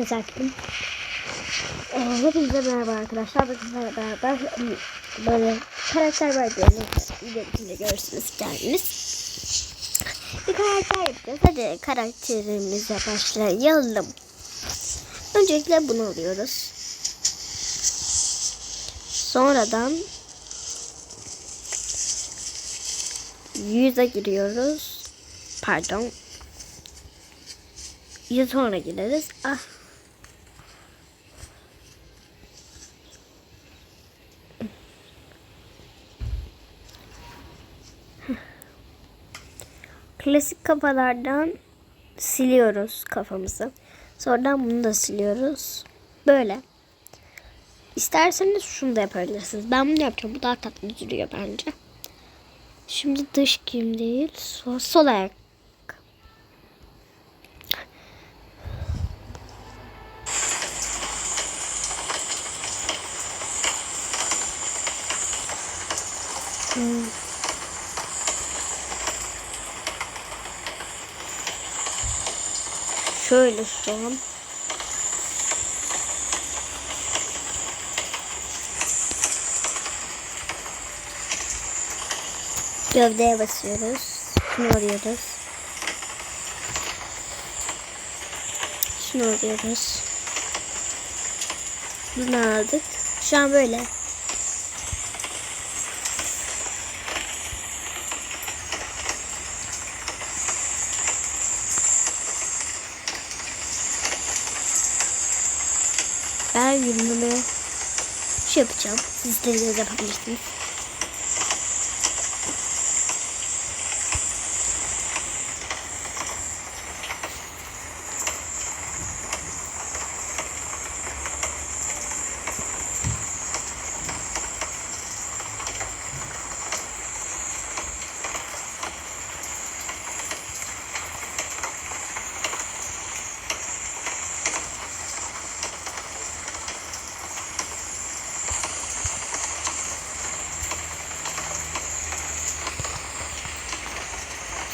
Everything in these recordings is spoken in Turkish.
Teşekkürüm. Ee, hepinize merhaba arkadaşlar. Bugün beraber ım, böyle karakter verdiğini videomda görürsünüz kendiniz. Bir karakter yapacağız. Hadi karakterimize başlayalım. Öncelikle bunu alıyoruz. Sonradan yüze giriyoruz. Pardon. Yüz sonra gireriz. Ah. Klasik kafalardan siliyoruz kafamızı. Sonradan bunu da siliyoruz. Böyle. İsterseniz şunu da yapabilirsiniz. Ben bunu yapacağım. Bu daha tatlı duruyor bence. Şimdi dış giyim değil. Sol, sol ayak. Hmm. Şöyle an. Gövdeye basıyoruz. Şunu alıyoruz. Şunu alıyoruz. Bunu aldık. Şu an böyle. Ben yürümeme şey yapacağım. Siz istediğiniz yapabilirsiniz.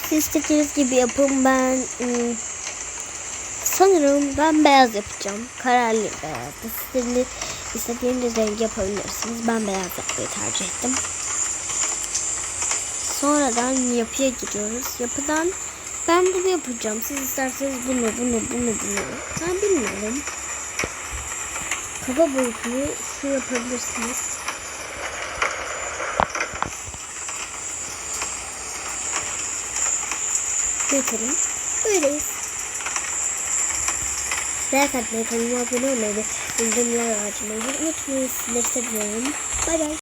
Siz istediğiniz gibi yapın. Ben ım, sanırım ben beyaz yapacağım. Kararlı beyaz. İstediğiniz, istediğiniz renk yapabilirsiniz. Ben beyaz yapmayı tercih ettim. Sonradan yapıya giriyoruz. Yapıdan ben bunu yapacağım. Siz isterseniz bunu, bunu, bunu, bunu. Ben bilmiyorum. Kafa boyutunu şu yapabilirsiniz. Yaparım. Böyleyiz. Like atmayı, kanalıma abone olmayı ve bildirimleri açmayı unutmayın. Sizleri seviyorum. Bay bay.